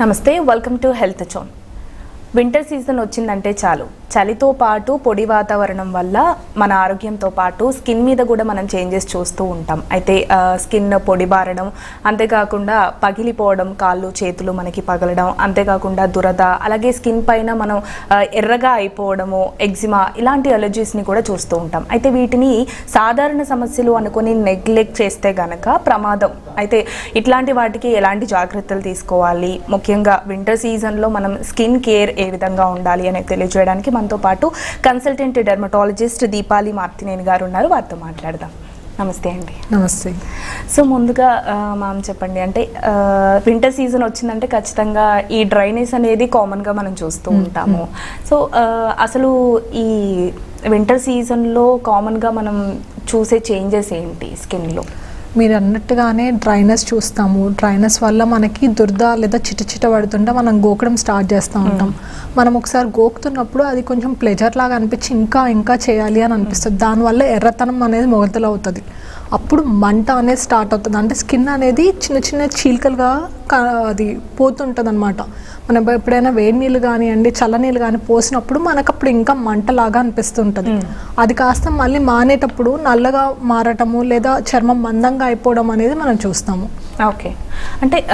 నమస్తే welcome to health zone winter season వచ్చిందంటే చాలు. చలితో పాటు పొడి వాతావరణం వల్ల మన ఆరోగ్యంతో పాటు స్కిన్ మీద కూడా మనం చేంజెస్ చూస్తూ ఉంటాం. అయితే స్కిన్ పొడి బారడం అంతేకాకుండా పగిలిపోవడం కాళ్ళు చేతులు మనకి పగలడం అంతేకాకుండా దురద అలాగే స్కిన్ పైన మనం ఎర్రగా అయిపోవడము ఎగ్జిమా ఇలాంటి అలర్జీస్ని కూడా చూస్తూ ఉంటాం. అయితే వీటిని సాధారణ సమస్యలు అనుకొని నెగ్లెక్ట్ చేస్తే గనక ప్రమాదం. అయితే ఇట్లాంటి వాటికి ఎలాంటి జాగ్రత్తలు తీసుకోవాలి? ముఖ్యంగా వింటర్ సీజన్లో మనం స్కిన్ కేర్ ఏ విధంగా ఉండాలి అనేది తెలియజేయడానికి మనతో పాటు కన్సల్టెంట్ డెర్మటాలజిస్ట్ దీపాలి మార్తినేని గారు ఉన్నారు. వారితో మాట్లాడదాం. నమస్తే అండి. నమస్తే. సో ముందుగా మామ్ చెప్పండి. అంటే వింటర్ సీజన్ వచ్చిందంటే ఖచ్చితంగా ఈ డ్రైనెస్ అనేది కామన్గా మనం చూస్తూ ఉంటాము. సో అసలు ఈ వింటర్ సీజన్లో కామన్గా మనం చూసే చేంజెస్ ఏంటి స్కిన్లో మీరు అన్నట్టుగానే డ్రైనెస్ చూస్తాము. డ్రైనెస్ వల్ల మనకి దురద లేదా చిట చిట పడుతుంటే మనం గోకడం స్టార్ట్ చేస్తూ ఉంటాం. మనం ఒకసారి గోకుతున్నప్పుడు అది కొంచెం ప్లెజర్ లాగా అనిపించి ఇంకా ఇంకా చేయాలి అని అనిపిస్తుంది. దానివల్ల ఎర్రతనం అనేది మొదలవుతుంది అప్పుడు మంట అనేది స్టార్ట్ అవుతుంది. అంటే స్కిన్ అనేది చిన్న చిన్న చీలికలుగా అది పోతుంటుంది అనమాట మనం ఎప్పుడైనా వేడి నీళ్ళు కానివ్వండి చల్ల నీళ్ళు కానీ పోసినప్పుడు మనకు అప్పుడు ఇంకా మంటలాగా అనిపిస్తుంటుంది. అది కాస్త మళ్ళీ మానేటప్పుడు నల్లగా మారటము లేదా చర్మం మందంగా అయిపోవడం అనేది మనం చూస్తాము. ఓకే. అంటే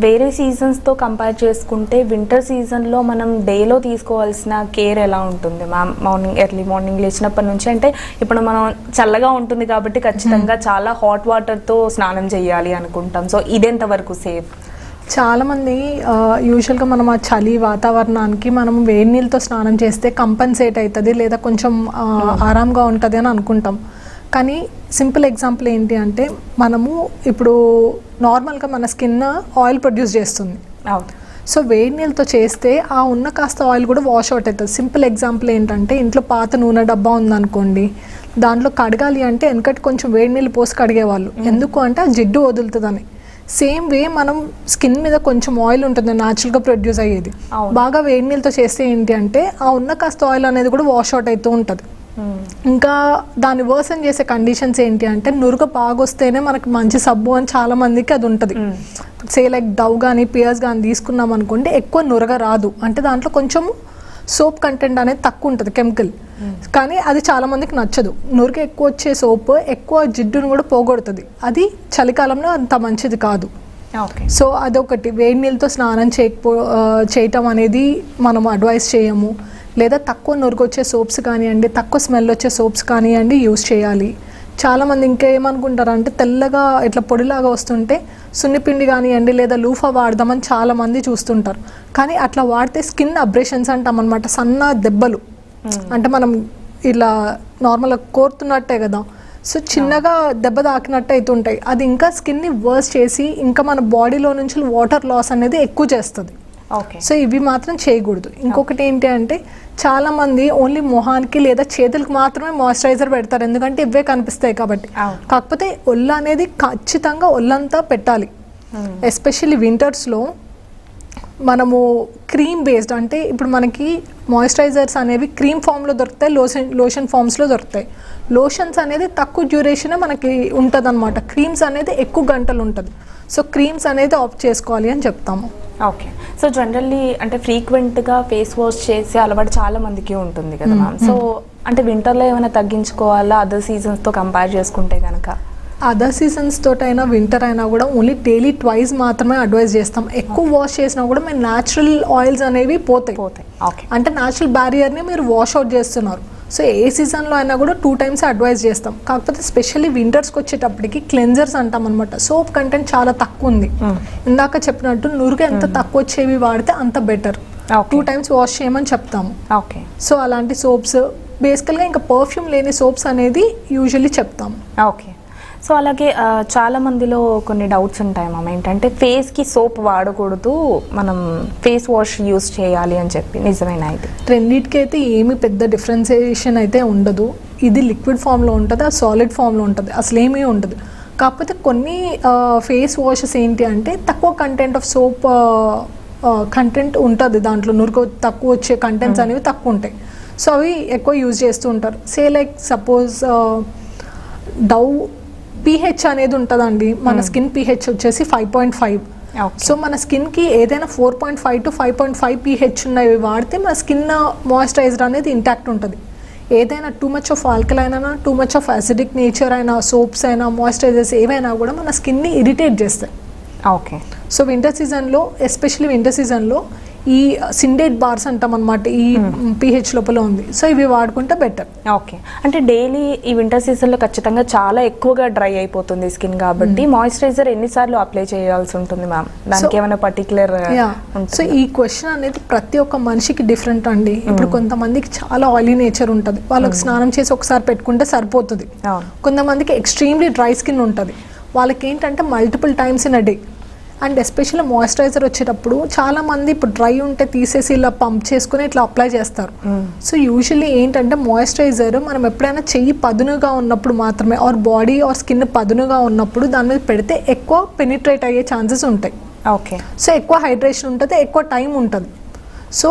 వేరే సీజన్స్తో కంపేర్ చేసుకుంటే వింటర్ సీజన్లో మనం డేలో తీసుకోవాల్సిన కేర్ ఎలా ఉంటుంది మ్యామ్ మార్నింగ్ ఎర్లీ మార్నింగ్ లేచినప్పటి నుంచి అంటే ఇప్పుడు మనం చల్లగా ఉంటుంది కాబట్టి ఖచ్చితంగా చాలా హాట్ వాటర్తో స్నానం చేయాలి అనుకుంటాం. సో ఇదెంత వరకు సేఫ్ చాలామంది యూజువల్గా మనం ఆ చలి వాతావరణానికి మనం వేడి నీళ్ళతో స్నానం చేస్తే కంపన్సేట్ అవుతుంది లేదా కొంచెం ఆ, ఆరాంగా ఉంటుంది అని అనుకుంటాం. కానీ సింపుల్ ఎగ్జాంపుల్ ఏంటి అంటే మనము ఇప్పుడు నార్మల్గా మన స్కిన్ ఆయిల్ ప్రొడ్యూస్ చేస్తుంది. అవును. సో వేడి నీళ్ళతో చేస్తే ఆ ఉన్న కాస్త ఆయిల్ కూడా వాష్ అవుట్ అవుతుంది. సింపుల్ ఎగ్జాంపుల్ ఏంటంటే ఇంట్లో పాత నూనె డబ్బా ఉందనుకోండి దాంట్లో కడగాలి అంటే వెనకటి కొంచెం వేడి నీళ్ళు పోసి కడిగేవాళ్ళు. ఎందుకు అంటే ఆ జిడ్డు వదులుతుందని. సేమ్ వే మనం స్కిన్ మీద కొంచెం ఆయిల్ ఉంటుంది న్యాచురల్గా ప్రొడ్యూస్ అయ్యేది. బాగా వేడి నీళ్ళతో చేస్తే ఏంటి అంటే ఆ ఉన్న కాస్త ఆయిల్ అనేది కూడా వాష్ అవుట్ అవుతూ ఉంటుంది. ఇంకా దాన్ని వర్సన్ చేసే కండిషన్స్ ఏంటి అంటే నురుగ బాగా వస్తేనే మనకి మంచి సబ్బు అని చాలా మందికి అది ఉంటుంది. సే లైక్ డవ్ కానీ పియర్స్ కానీ తీసుకున్నాం అనుకోండి ఎక్కువ నురగ రాదు. అంటే దాంట్లో కొంచెం సోప్ కంటెంట్ అనేది తక్కువ ఉంటుంది కెమికల్ కానీ అది చాలా మందికి నచ్చదు. నురగ ఎక్కువ వచ్చే సోప్ ఎక్కువ జిడ్డును కూడా పోగొడుతుంది. అది చలికాలంలో అంత మంచిది కాదు. సో అదొకటి. వేడి నీళ్ళతో స్నానం చేయకపో చేయటం అనేది మనం అడ్వైస్ చేయము. లేదా తక్కువ నురుగు వచ్చే సోప్స్ కానివ్వండి తక్కువ స్మెల్ వచ్చే సోప్స్ కానివ్వండి యూస్ చేయాలి. చాలామంది ఇంకా ఏమనుకుంటారు అంటే తెల్లగా ఇట్లా పొడిలాగా వస్తుంటే సున్నిపిండి కానివ్వండి లేదా లూఫా వాడదామని చాలామంది చూస్తుంటారు. కానీ అట్లా వాడితే స్కిన్ అబ్రేషన్స్ అంటాం అనమాట సన్న దెబ్బలు. అంటే మనం ఇలా నార్మల్గా కోరుతున్నట్టే కదా. సో చిన్నగా దెబ్బ తాకినట్టు అవుతుంటాయి అది ఇంకా స్కిన్ని వర్స్ చేసి ఇంకా మన బాడీలో నుంచి వాటర్ లాస్ అనేది ఎక్కువ చేస్తుంది. సో ఇవి మాత్రం చేయకూడదు. ఇంకొకటి ఏంటి అంటే చాలా మంది ఓన్లీ మొహానికి లేదా చేతులకు మాత్రమే మాయిశ్చరైజర్ పెడతారు. ఎందుకంటే ఇవే కనిపిస్తాయి కాబట్టి. కాకపోతే ఒళ్ళు అనేది ఖచ్చితంగా ఒళ్ళంతా పెట్టాలి. ఎస్పెషల్లీ వింటర్స్లో మనము క్రీమ్ బేస్డ్ అంటే ఇప్పుడు మనకి మాయిశ్చరైజర్స్ అనేవి క్రీమ్ ఫామ్లో దొరుకుతాయి లోషన్ లోషన్ ఫామ్స్లో దొరుకుతాయి. లోషన్స్ అనేది తక్కువ డ్యూరేషనే మనకి ఉంటుంది అనమాట క్రీమ్స్ అనేది ఎక్కువ గంటలు ఉంటుంది. సో క్రీమ్స్ అనేది ఆఫ్ చేసుకోవాలి అని చెప్తాము. ఓకే. సో జనరల్లీ అంటే ఫ్రీక్వెంట్గా ఫేస్ వాష్ చేసే అలవాటు చాలా మందికి ఉంటుంది కదా మ్యామ్. సో అంటే వింటర్లో ఏమైనా తగ్గించుకోవాలా? అదర్ సీజన్స్తో కంపేర్ చేసుకుంటే కనుక అదర్ సీజన్స్ తోటైనా వింటర్ అయినా కూడా ఓన్లీ డైలీ ట్వైస్ మాత్రమే అడ్వైస్ చేస్తాం. ఎక్కువ వాష్ చేసినా కూడా మేము న్యాచురల్ ఆయిల్స్ అనేవి పోతాయి. పోతాయి. ఓకే అంటే న్యాచురల్ బ్యారియర్ని మీరు వాష్ అవుట్ చేస్తున్నారు. సో ఏ సీజన్లో అయినా కూడా టూ టైమ్స్ అడ్వైస్ చేస్తాం. కాకపోతే స్పెషల్లీ వింటర్స్కి వచ్చేటప్పటికి క్లెన్జర్స్ అంటాం అనమాట సోప్ కంటెంట్ చాలా తక్కువ ఉంది. ఇందాక చెప్పినట్టు నురుగు ఎంత తక్కువ వచ్చేవి వాడితే అంత బెటర్. టూ టైమ్స్ వాష్ చేయమని చెప్తాము. ఓకే సో అలాంటి సోప్స్ బేసికల్గా ఇంకా పర్ఫ్యూమ్ లేని సోప్స్ అనేది యూజువల్లీ చెప్తాము. ఓకే సో అలాగే చాలా మందిలో కొన్ని డౌట్స్ ఉంటాయి మామ. ఏంటంటే ఫేస్కి సోప్ వాడకూడదు మనం ఫేస్ వాష్ యూస్ చేయాలి అని చెప్పి. నిజమేనా ఇది? రెండింటికి అయితే ఏమి పెద్ద డిఫరెన్సియేషన్ అయితే ఉండదు. ఇది లిక్విడ్ ఫామ్లో ఉంటుంది ఆ సాలిడ్ ఫామ్లో ఉంటుంది అసలు ఏమీ ఉండదు. కాకపోతే కొన్ని ఫేస్ వాషెస్ ఏంటి అంటే తక్కువ కంటెంట్ ఆఫ్ సోప్ కంటెంట్ ఉంటుంది దాంట్లో. నురుగు తక్కువ వచ్చే కంటెంట్స్ అనేవి తక్కువ ఉంటాయి. సో అవి ఎక్కువ యూజ్ చేస్తూ ఉంటారు. Say like suppose Dove pH అనేది ఉంటుందండి. మన స్కిన్ పీహెచ్ వచ్చేసి ఫైవ్ పాయింట్ ఫైవ్. సో మన స్కిన్కి ఏదైనా four point five to five point five pH ఉన్నవి వాడితే మన స్కిన్ మాయిశ్చరైజర్ అనేది ఇంటాక్ట్ ఉంటుంది. ఏదైనా టూ మచ్ ఆఫ్ ఆల్కలైన్ అయినా too much of acidic nature అయినా సోప్స్ అయినా మాయిశ్చరైజర్స్ ఏవైనా కూడా మన స్కిన్ని ఇరిటేట్ చేస్తాయి. ఓకే. సో వింటర్ సీజన్లో ఎస్పెషల్లీ వింటర్ సీజన్లో ఈ సిండేట్ బార్స్ అంటాం అనమాట ఈ పీహెచ్ లోపల ఉంది. సో ఇవి వాడుకుంటే బెటర్ ఓకే. అంటే డైలీ ఈ వింటర్ సీజన్లో ఖచ్చితంగా చాలా ఎక్కువగా డ్రై అయిపోతుంది స్కిన్ కాబట్టి మాయిశ్చరైజర్ ఎన్నిసార్లు అప్లై చేయాల్సి ఉంటుంది మ్యామ్? దానికి ఏమైనా పర్టికులర్ యా సో ఈ క్వశ్చన్ అనేది ప్రతి ఒక్క మనిషికి డిఫరెంట్ అండి. ఇప్పుడు కొంతమందికి చాలా ఆయిలీ నేచర్ ఉంటుంది. వాళ్ళకి స్నానం చేసి ఒకసారి పెట్టుకుంటే సరిపోతుంది. కొంతమందికి ఎక్స్ట్రీమ్లీ డ్రై స్కిన్ ఉంటుంది. వాళ్ళకి ఏంటంటే multiple times in a day and especially moisturizer వచ్చేటప్పుడు చాలా మంది ఇప్పుడు డ్రై ఉంటే తీసేసి ఇలా పంప్ చేసుకుని ఇట్లా అప్లై చేస్తారు. సో యూజువల్లీ ఏంటంటే మాయిశ్చరైజర్ మనం ఎప్పుడైనా చెయ్యి పదునుగా ఉన్నప్పుడు మాత్రమే ఆర్ బాడీ ఆర్ స్కిన్ పదునుగా ఉన్నప్పుడు దాని మీద పెడితే ఎక్కువ పెనిట్రేట్ అయ్యే ఛాన్సెస్ ఉంటాయి. ఓకే. సో ఎక్కువ హైడ్రేషన్ ఉంటుంది ఎక్కువ టైం ఉంటుంది. సో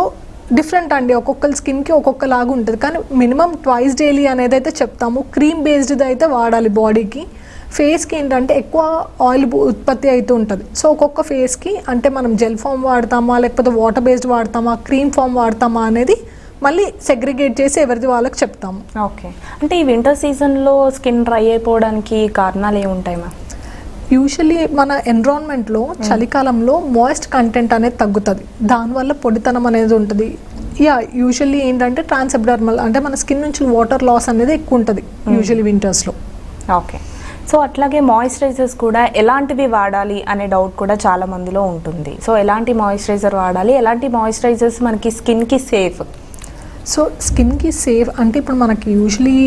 డిఫరెంట్ అండి ఒక్కొక్కరి స్కిన్కి ఒక్కొక్కలాగా ఉంటుంది. కానీ మినిమం ట్వైస్ డైలీ అనేది అయితే చెప్తాము. క్రీమ్ బేస్డ్ అయితే వాడాలి బాడీకి ఫేస్కి ఏంటంటే ఎక్కువ ఆయిల్ ఉత్పత్తి అవుతూ ఉంటుంది. సో ఒక్కొక్క ఫేస్కి అంటే మనం జెల్ ఫామ్ వాడతామా లేకపోతే వాటర్ బేస్డ్ వాడతామా క్రీమ్ ఫామ్ వాడతామా అనేది మళ్ళీ సెగ్రిగేట్ చేసి ఎవరిది వాళ్ళకి చెప్తాము. ఓకే. అంటే ఈ వింటర్ సీజన్లో స్కిన్ డ్రై అయిపోవడానికి కారణాలు ఏముంటాయి మ్యామ్? యూజువలీ మన ఎన్విరాన్మెంట్లో చలికాలంలో మాయిస్ట్ కంటెంట్ అనేది తగ్గుతుంది. దానివల్ల పొడితనం అనేది ఉంటుంది. యా యూజువల్లీ ఏంటంటే ట్రాన్సెబ్డర్మల్ అంటే మన స్కిన్ నుంచి వాటర్ లాస్ అనేది ఎక్కువ ఉంటుంది యూజువల్లీ వింటర్స్లో. ఓకే. సో అట్లాగే మాయిశ్చరైజర్స్ కూడా ఎలాంటివి వాడాలి అనే డౌట్ కూడా చాలా మందిలో ఉంటుంది. సో ఎలాంటి మాయిశ్చరైజర్ వాడాలి? ఎలాంటి మాయిశ్చరైజర్స్ మనకి స్కిన్కి సేఫ్ సో స్కిన్కి సేఫ్ అంటే ఇప్పుడు మనకి యూజువలీ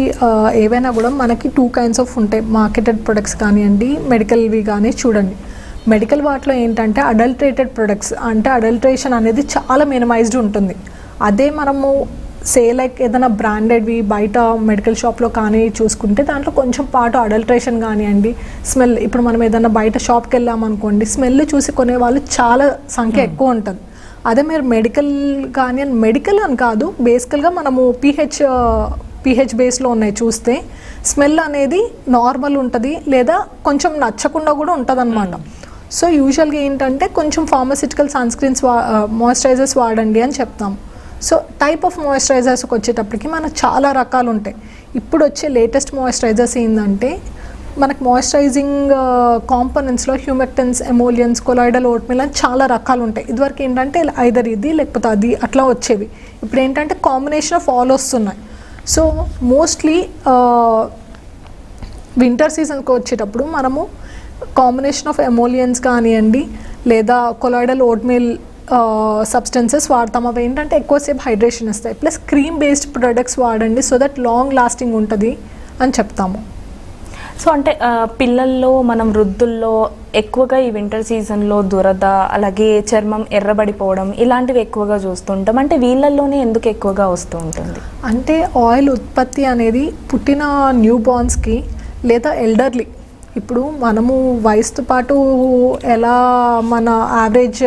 ఏవైనా కూడా మనకి టూ కైండ్స్ ఆఫ్ ఉంటాయి. మార్కెటెడ్ ప్రొడక్ట్స్ కానివ్వండి మెడికల్వి కానీ చూడండి. మెడికల్ వాటిలో ఏంటంటే అడల్ట్రేటెడ్ ప్రొడక్ట్స్ అంటే అడల్ట్రేషన్ అనేది చాలా మినిమైజ్డ్ ఉంటుంది. అదే మనము సే లైక్ ఏదైనా బ్రాండెడ్వి బయట మెడికల్ షాప్లో కానీ చూసుకుంటే దాంట్లో కొంచెం పాటు అడల్ట్రేషన్ కానివ్వండి స్మెల్ ఇప్పుడు మనం ఏదైనా బయట షాప్కి వెళ్ళామనుకోండి స్మెల్ చూసి కొనే వాళ్ళు చాలా సంఖ్య ఎక్కువ ఉంటుంది. అదే మీరు మెడికల్ కానీ మెడికల్ అని కాదు బేసికల్గా మనము పీహెచ్ పీహెచ్ బేస్లో ఉన్నాయి చూస్తే స్మెల్ అనేది నార్మల్ ఉంటుంది లేదా కొంచెం నచ్చకుండా కూడా ఉంటుంది అనమాట సో యూజువల్గా ఏంటంటే కొంచెం ఫార్మసిటికల్ సన్ స్క్రీన్స్ వా మాయిశ్చరైజర్స్ వాడండి అని చెప్తాం. సో టైప్ ఆఫ్ మాయిశ్చరైజర్స్కి వచ్చేటప్పటికి మనకు చాలా రకాలు ఉంటాయి ఇప్పుడు వచ్చే లేటెస్ట్ మాయిశ్చరైజర్స్ ఏంటంటే మనకు మాయిశ్చరైజింగ్ కాంపోనెంట్స్లో హ్యూమెక్టన్స్ ఎమోలియన్స్ కొలాయిడల్ ఓట్మిల్ అని చాలా రకాలు ఉంటాయి ఇదివరకు ఏంటంటే ఐదర్ ఇది లేకపోతే అది అట్లా వచ్చేవి. ఇప్పుడు ఏంటంటే కాంబినేషన్ ఆఫ్ ఆల్ వస్తున్నాయి సో మోస్ట్లీ వింటర్ సీజన్కి వచ్చేటప్పుడు మనము కాంబినేషన్ ఆఫ్ ఎమోలియన్స్ కానివ్వండి లేదా కొలాయిడల్ ఓట్మిల్ సబ్స్టెన్సెస్ వాడతాం. అవి ఏంటంటే ఎక్కువసేపు హైడ్రేషన్ ఇస్తాయి. ప్లస్ క్రీమ్ బేస్డ్ ప్రొడక్ట్స్ వాడండి సో దట్ లాంగ్ లాస్టింగ్ ఉంటుంది అని చెప్తాము. సో అంటే పిల్లల్లో మనం వృద్ధుల్లో ఎక్కువగా ఈ వింటర్ సీజన్లో దురద అలాగే చర్మం ఎర్రబడిపోవడం ఇలాంటివి ఎక్కువగా చూస్తుంటాం. అంటే వీళ్ళల్లోనే ఎందుకు ఎక్కువగా వస్తూ ఉంటుంది? అంటే ఆయిల్ ఉత్పత్తి అనేది పుట్టిన న్యూ బార్న్స్కి లేదా ఎల్డర్లీ ఇప్పుడు మనము వయసుతో పాటు ఎలా మన యావరేజ్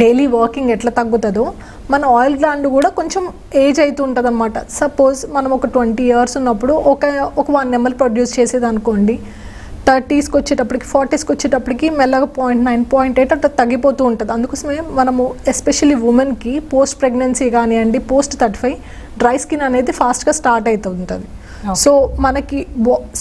డైలీ వర్కింగ్ ఎట్లా తగ్గుతుందో మన ఆయిల్ గ్లాండ్ కూడా కొంచెం ఏజ్ అవుతూ ఉంటుంది అనమాట సపోజ్ మనం ఒక ట్వంటీ ఇయర్స్ ఉన్నప్పుడు ఒక ఒక వన్ ఎంఎల్ ప్రొడ్యూస్ చేసేది అనుకోండి థర్టీస్కి వచ్చేటప్పటికి ఫార్టీస్కి వచ్చేటప్పటికి మెల్లగా పాయింట్ నైన్ పాయింట్ ఎయిట్ అట్లా తగ్గిపోతూ ఉంటుంది. అందుకోసమే మనము ఎస్పెషల్లీ ఉమెన్కి పోస్ట్ ప్రెగ్నెన్సీ కానివ్వండి post thirty five dry skin అనేది ఫాస్ట్గా స్టార్ట్ అవుతూ ఉంటుంది సో మనకి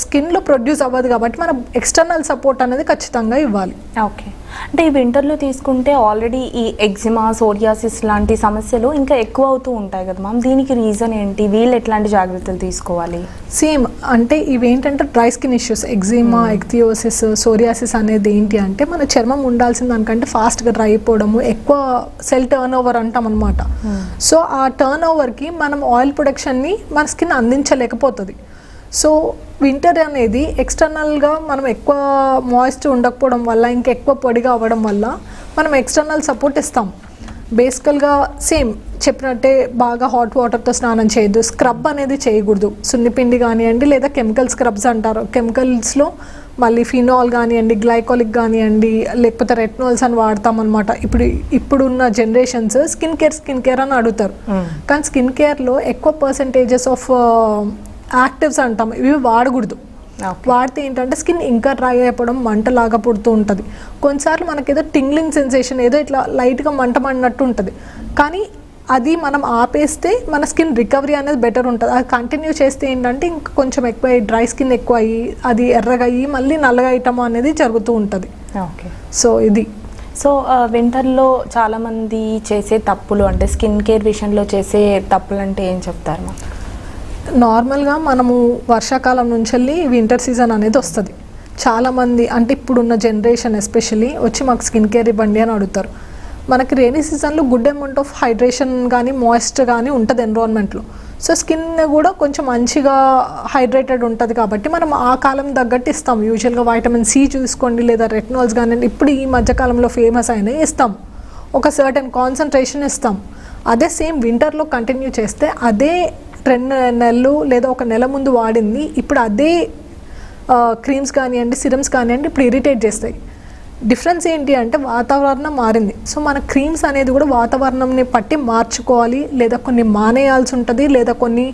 స్కిన్లో ప్రొడ్యూస్ అవ్వదు కాబట్టి మనం ఎక్స్టర్నల్ సపోర్ట్ అనేది ఖచ్చితంగా ఇవ్వాలి. ఓకే. అంటే ఈ వింటర్లో తీసుకుంటే ఆల్రెడీ ఈ ఎగ్జిమా సోరియాసిస్ లాంటి సమస్యలు ఇంకా ఎక్కువ అవుతూ ఉంటాయి కదా మ్యామ్ దీనికి రీజన్ ఏంటి? వీళ్ళు ఎట్లాంటి జాగ్రత్తలు తీసుకోవాలి? సేమ్ అంటే ఇవేంటంటే dry skin issues eczema ichthyosis psoriasis అనేది ఏంటి అంటే మన చర్మం ఉండాల్సిన దానికంటే ఫాస్ట్గా డ్రై అయిపోవడము ఎక్కువ సెల్ టర్న్ ఓవర్ అంటాం అనమాట సో ఆ టర్న్ ఓవర్కి మనం ఆయిల్ ప్రొడక్షన్ని మన స్కిన్ అందించలేకపోతుంది. సో వింటర్ అనేది ఎక్స్టర్నల్గా మనం ఎక్కువ మాయిస్ట్ ఉండకపోవడం వల్ల ఇంకా ఎక్కువ పొడిగా అవ్వడం వల్ల మనం ఎక్స్టర్నల్ సపోర్ట్ ఇస్తాం. బేసికల్గా సేమ్ చెప్పినట్టే బాగా హాట్ వాటర్తో స్నానం చేయొద్దు. స్క్రబ్ అనేది చేయకూడదు. సున్నిపిండి కానివ్వండి లేదా కెమికల్ స్క్రబ్స్ అంటారు. కెమికల్స్లో మళ్ళీ ఫినాల్ కానివ్వండి గ్లైకాలిక్ కానివ్వండి లేకపోతే రెట్నాల్స్ అని వాడతాం అనమాట ఇప్పుడు ఇప్పుడున్న generations skin care skin care అని అడుగుతారు. కానీ స్కిన్ కేర్లో ఎక్కువ పర్సంటేజెస్ ఆఫ్ యాక్టివ్స్ అంటాం. ఇవి వాడకూడదు. వాడితే ఏంటంటే స్కిన్ ఇంకా డ్రై అయిపోవడం మంటలాగా పుడుతూ ఉంటుంది. కొన్నిసార్లు మనకి ఏదో టింగ్లింగ్ సెన్సేషన్ ఏదో ఇట్లా లైట్గా మంట మండినట్టు ఉంటుంది. కానీ అది మనం ఆపేస్తే మన స్కిన్ రికవరీ అనేది బెటర్ ఉంటుంది. అది కంటిన్యూ చేస్తే ఏంటంటే ఇంకా కొంచెం ఎక్కువ డ్రై స్కిన్ ఎక్కువ అయ్యి అది ఎర్రగా అయ్యి మళ్ళీ నల్లగా అయ్యటం అనేది జరుగుతూ ఉంటుంది. ఓకే. సో ఇది. సో వింటర్లో చాలా మంది చేసే తప్పులు అంటే స్కిన్ కేర్ విషయంలో చేసే తప్పులు అంటే ఏం చెప్తారు నార్మల్గా మనము వర్షాకాలం నుంచి వెళ్ళి వింటర్ సీజన్ అనేది వస్తుంది. చాలామంది అంటే ఇప్పుడున్న జనరేషన్ ఎస్పెషల్లీ వచ్చి మాకు స్కిన్ కేర్ ఇవ్వండి అని అడుగుతారు. మనకి రైనీ సీజన్లో గుడ్ అమౌంట్ ఆఫ్ హైడ్రేషన్ కానీ మాయిస్ట్ కానీ ఉంటుంది ఎన్విరాన్మెంట్లో. సో స్కిన్ కూడా కొంచెం మంచిగా హైడ్రేటెడ్ ఉంటుంది కాబట్టి మనం ఆ కాలం తగ్గట్టు ఇస్తాం. యూజువల్గా వైటమిన్ సి చూసుకోండి లేదా రెట్నాల్స్ కానీ ఇప్పుడు ఈ మధ్యకాలంలో ఫేమస్ అయినవి ఇస్తాం. ఒక సర్టెన్ కాన్సన్ట్రేషన్ ఇస్తాం. అదే సేమ్ వింటర్లో కంటిన్యూ చేస్తే అదే రెండు నెలలు లేదా ఒక నెల ముందు వాడింది. ఇప్పుడు అదే క్రీమ్స్ కానివ్వండి సిరమ్స్ కానివ్వండి ఇప్పుడు ఇరిటేట్ చేస్తాయి. డిఫరెన్స్ ఏంటి అంటే వాతావరణం మారింది. సో మన క్రీమ్స్ అనేది కూడా వాతావరణంని పట్టి మార్చుకోవాలి. లేదా కొన్ని మానేయాల్సి ఉంటుంది. లేదా కొన్ని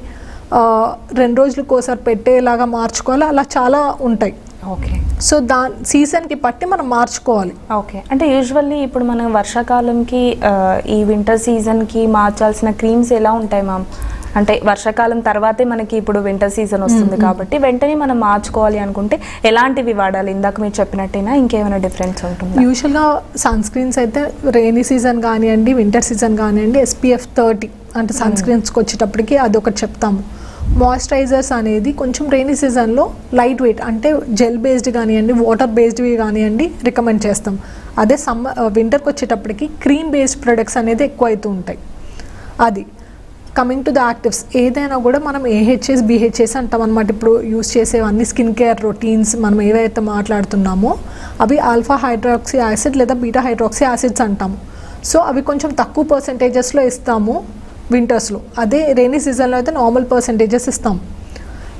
రెండు రోజులకు ఒకసారి పెట్టేలాగా మార్చుకోవాలి. అలా చాలా ఉంటాయి. ఓకే. సో దా సీజన్కి పట్టి మనం మార్చుకోవాలి. ఓకే. అంటే యూజువల్లీ ఇప్పుడు మనం వర్షాకాలంకి ఈ వింటర్ సీజన్కి మార్చాల్సిన క్రీమ్స్ ఎలా ఉంటాయి మ్యామ్? అంటే వర్షాకాలం తర్వాతే మనకి ఇప్పుడు వింటర్ సీజన్ వస్తుంది కాబట్టి వెంటనే మనం మార్చుకోవాలి అనుకుంటే ఎలాంటివి వాడాలి? ఇందాక మీరు చెప్పినట్టేనా? ఇంకేమైనా డిఫరెన్స్ ఉంటుందా? యూజువల్గా సన్ స్క్రీన్స్ అయితే రెయినీ సీజన్ కానివ్వండి వింటర్ సీజన్ కానివ్వండి ఎస్పీఎఫ్ థర్టీ అంటే సన్ స్క్రీన్స్కి వచ్చేటప్పటికి అదొకటి చెప్తాము. మాయిశ్చరైజర్స్ అనేది కొంచెం రెయినీ సీజన్లో లైట్ వెయిట్ అంటే జెల్ బేస్డ్ కానివ్వండి వాటర్ బేస్డ్వి కానివ్వండి రికమెండ్ చేస్తాం. అదే సమ్మర్ వింటర్కి వచ్చేటప్పటికి క్రీమ్ బేస్డ్ ప్రొడక్ట్స్ అనేది ఎక్కువ అవుతూ ఉంటాయి. అది కమింగ్ టు ద యాక్టివ్స్ ఏదైనా కూడా మనం ఏహెచ్ఎస్ బిహెచ్ఎస్ అంటాం అనమాట ఇప్పుడు యూస్ చేసేవన్నీ స్కిన్ కేర్ రొటీన్స్ మనం ఏవైతే మాట్లాడుతున్నామో అవి ఆల్ఫా హైడ్రాక్సీ యాసిడ్ లేదా బీటా హైడ్రాక్సీ యాసిడ్స్ అంటాము. సో అవి కొంచెం తక్కువ పర్సంటేజెస్లో ఇస్తాము వింటర్స్లో అదే రెయినీ సీజన్లో అయితే నార్మల్ పర్సంటేజెస్ ఇస్తాం.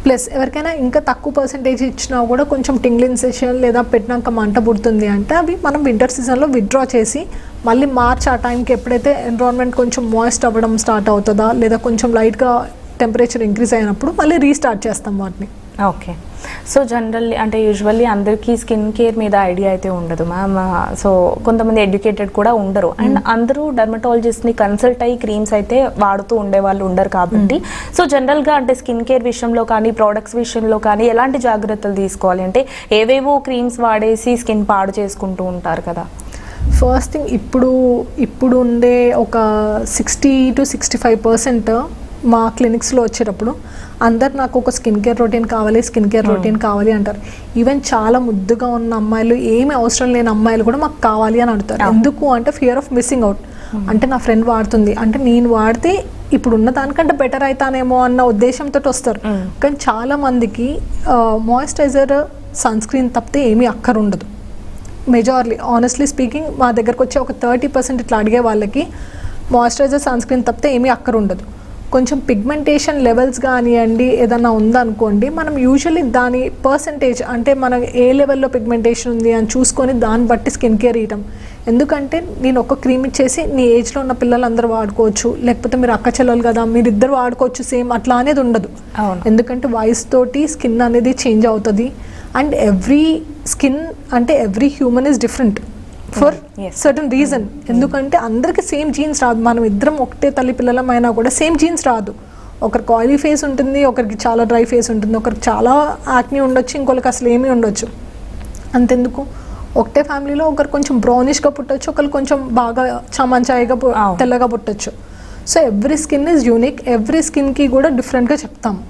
ప్లస్ ఎవరికైనా ఇంకా తక్కువ పర్సంటేజ్ ఇచ్చినా కూడా కొంచెం టింగ్లింగ్ సెషన్ లేదా పెట్టినాక మంట పుడుతుంది అంటే అవి మనం వింటర్ సీజన్లో విత్డ్రా చేసి మళ్ళీ మార్చ్ ఆ టైంకి ఎప్పుడైతే ఎన్విరాన్మెంట్ కొంచెం మాయిస్ట్ అవ్వడం స్టార్ట్ అవుతుందా లేదా కొంచెం లైట్గా టెంపరేచర్ ఇంక్రీజ్ అయినప్పుడు మళ్ళీ రీస్టార్ట్ చేస్తాం వాటిని. ఓకే సో జనరల్లీ అంటే యూజువల్లీ అందరికీ స్కిన్ కేర్ మీద ఐడియా అయితే ఉండదు మ్యామ్ సో కొంతమంది ఎడ్యుకేటెడ్ కూడా ఉండరు. అండ్ అందరూ డర్మటాలజిస్ట్ని కన్సల్ట్ అయ్యి క్రీమ్స్ అయితే వాడుతూ ఉండే వాళ్ళు ఉండరు కాబట్టి. సో జనరల్గా అంటే స్కిన్ కేర్ విషయంలో కానీ ప్రోడక్ట్స్ విషయంలో కానీ ఎలాంటి జాగ్రత్తలు తీసుకోవాలి? అంటే ఏవేవో క్రీమ్స్ వాడేసి స్కిన్ పాడు చేసుకుంటూ ఉంటారు కదా. ఫస్ట్ థింగ్ ఇప్పుడు ఇప్పుడు ఉండే ఒక sixty to sixty five percent మా క్లినిక్స్లో వచ్చేటప్పుడు అందరు నాకు ఒక స్కిన్ కేర్ రొటీన్ కావాలి స్కిన్ కేర్ రొటీన్ కావాలి అంటారు. ఈవెన్ చాలా ముద్దుగా ఉన్న అమ్మాయిలు ఏమి అవసరం లేని అమ్మాయిలు కూడా మాకు కావాలి అని అడుగుతారు ఎందుకు అంటే ఫియర్ ఆఫ్ మిస్సింగ్ అవుట్ అంటే నా ఫ్రెండ్ వాడుతుంది. అంటే నేను వాడితే ఇప్పుడు ఉన్న దానికంటే బెటర్ అవుతానేమో అన్న ఉద్దేశంతో వస్తారు. Mm. కానీ చాలా మందికి మాయిశ్చరైజర్ సన్ స్క్రీన్ తప్పితే ఏమీ అక్కరుండదు. మెజార్లీ ఆనెస్ట్లీ స్పీకింగ్ మా దగ్గరకు వచ్చే ఒక థర్టీ పర్సెంట్ ఇట్లా అడిగే వాళ్ళకి మాయిశ్చరైజర్ సన్ స్క్రీన్ తప్పితే ఏమీ అక్కర ఉండదు కొంచెం పిగ్మెంటేషన్ లెవెల్స్ కానివ్వండి ఏదన్నా ఉందనుకోండి మనం యూజువల్లీ దాని పర్సంటేజ్ అంటే మనం ఏ లెవెల్లో పిగ్మెంటేషన్ ఉంది అని చూసుకొని దాన్ని బట్టి స్కిన్ కేర్ ఇవ్వటం ఎందుకంటే నేను ఒక క్రీమ్ ఇచ్చేసి నీ ఏజ్లో ఉన్న పిల్లలందరూ వాడుకోవచ్చు లేకపోతే మీరు అక్క చెల్లెలు కదా మీరు ఇద్దరు వాడుకోవచ్చు సేమ్ అట్లా అనేది ఉండదు. ఎందుకంటే వయసు తోటి స్కిన్ అనేది చేంజ్ అవుతుంది. అండ్ ఎవ్రీ స్కిన్ అంటే every human is different for Yes. Certain reason. ఎందుకంటే అందరికి సేమ్ జీన్స్ రాదు. మనం ఇద్దరం ఒకటే తల్లి పిల్లలం అయినా కూడా సేమ్ జీన్స్ రాదు. ఒకరికి ఆయిలీ ఫేస్ ఉంటుంది ఒకరికి చాలా డ్రై ఫేస్ ఉంటుంది ఒకరికి చాలా యాక్ని ఉండొచ్చు ఇంకొకరికి అసలు ఏమీ ఉండొచ్చు. అంతెందుకు? ఒకటే ఫ్యామిలీలో ఒకరు కొంచెం బ్రౌనిష్గా పుట్టొచ్చు ఒకరు కొంచెం బాగా చమంచాయిగా. తెల్లగా పుట్టొచ్చు. So every skin is unique every స్కిన్కి కూడా డిఫరెంట్గా చెప్తాం.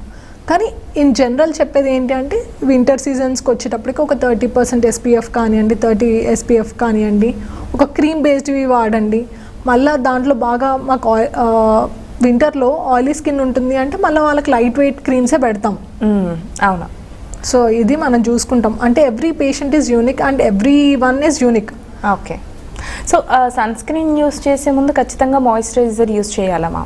కానీ ఇన్ జనరల్ చెప్పేది ఏంటి అంటే వింటర్ సీజన్స్కి వచ్చేటప్పటికి ఒక థర్టీ పర్సెంట్ ఎస్పీఎఫ్ కానివ్వండి థర్టీ ఎస్పీఎఫ్ కానివ్వండి ఒక క్రీమ్ బేస్డ్వి వాడండి. మళ్ళీ దాంట్లో బాగా మాకు వింటర్లో ఆయిలీ స్కిన్ ఉంటుంది అంటే మళ్ళీ వాళ్ళకి లైట్ వెయిట్ క్రీమ్సే పెడతాం. అవును. సో ఇది మనం చూసుకుంటాం. అంటే every patient is unique and everyone is unique okay. So sunscreen use చేసే ముందు ఖచ్చితంగా మాయిశ్చరైజర్ యూస్ చేయాలమ్మా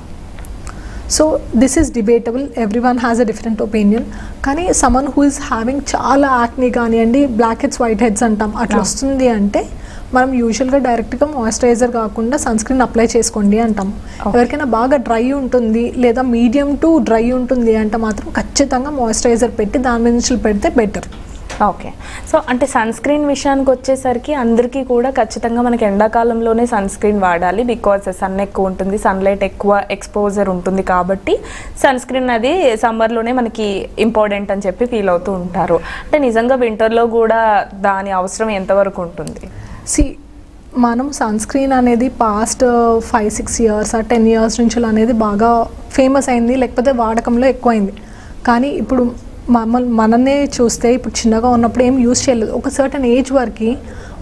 so this is debatable everyone has a different opinion కానీ సమన్ హూ ఇస్ హ్యావింగ్ చాలా యాక్ని కానివ్వండి బ్లాక్ హెడ్స్ వైట్ హెడ్స్ అంటాం అట్లా. వస్తుంది అంటే మనం యూజువల్గా డైరెక్ట్గా మాయిశ్చరైజర్ కాకుండా సన్ స్క్రీన్ అప్లై చేసుకోండి అంటాం. ఎవరికైనా బాగా డ్రై ఉంటుంది లేదా మీడియం టు డ్రై ఉంటుంది అంటే మాత్రం ఖచ్చితంగా మాయిశ్చరైజర్ పెట్టి దాని నుంచి పెడితే బెటర్ ఓకే. సో అంటే సన్ స్క్రీన్ విషయానికి వచ్చేసరికి అందరికీ కూడా ఖచ్చితంగా మనకి ఎండాకాలంలోనే సన్ స్క్రీన్ వాడాలి. బికాజ్ సన్ ఎక్కువ ఉంటుంది సన్లైట్ ఎక్కువ ఎక్స్పోజర్ ఉంటుంది కాబట్టి సన్ స్క్రీన్ అది సమ్మర్లోనే మనకి ఇంపార్టెంట్ అని చెప్పి ఫీల్ అవుతూ ఉంటారు. అంటే నిజంగా వింటర్లో కూడా దాని అవసరం ఎంతవరకు ఉంటుంది? సి మనం సన్ స్క్రీన్ అనేది పాస్ట్ ఫైవ్ సిక్స్ ఇయర్స్ ఆ టెన్ ఇయర్స్ నుంచి అనేది బాగా ఫేమస్ అయింది లేకపోతే వాడకంలో ఎక్కువైంది. కానీ ఇప్పుడు మమ్మల్ని మననే చూస్తే ఇప్పుడు చిన్నగా ఉన్నప్పుడు ఏం యూస్ చేయలేదు. ఒక సర్టన్ ఏజ్ వరకు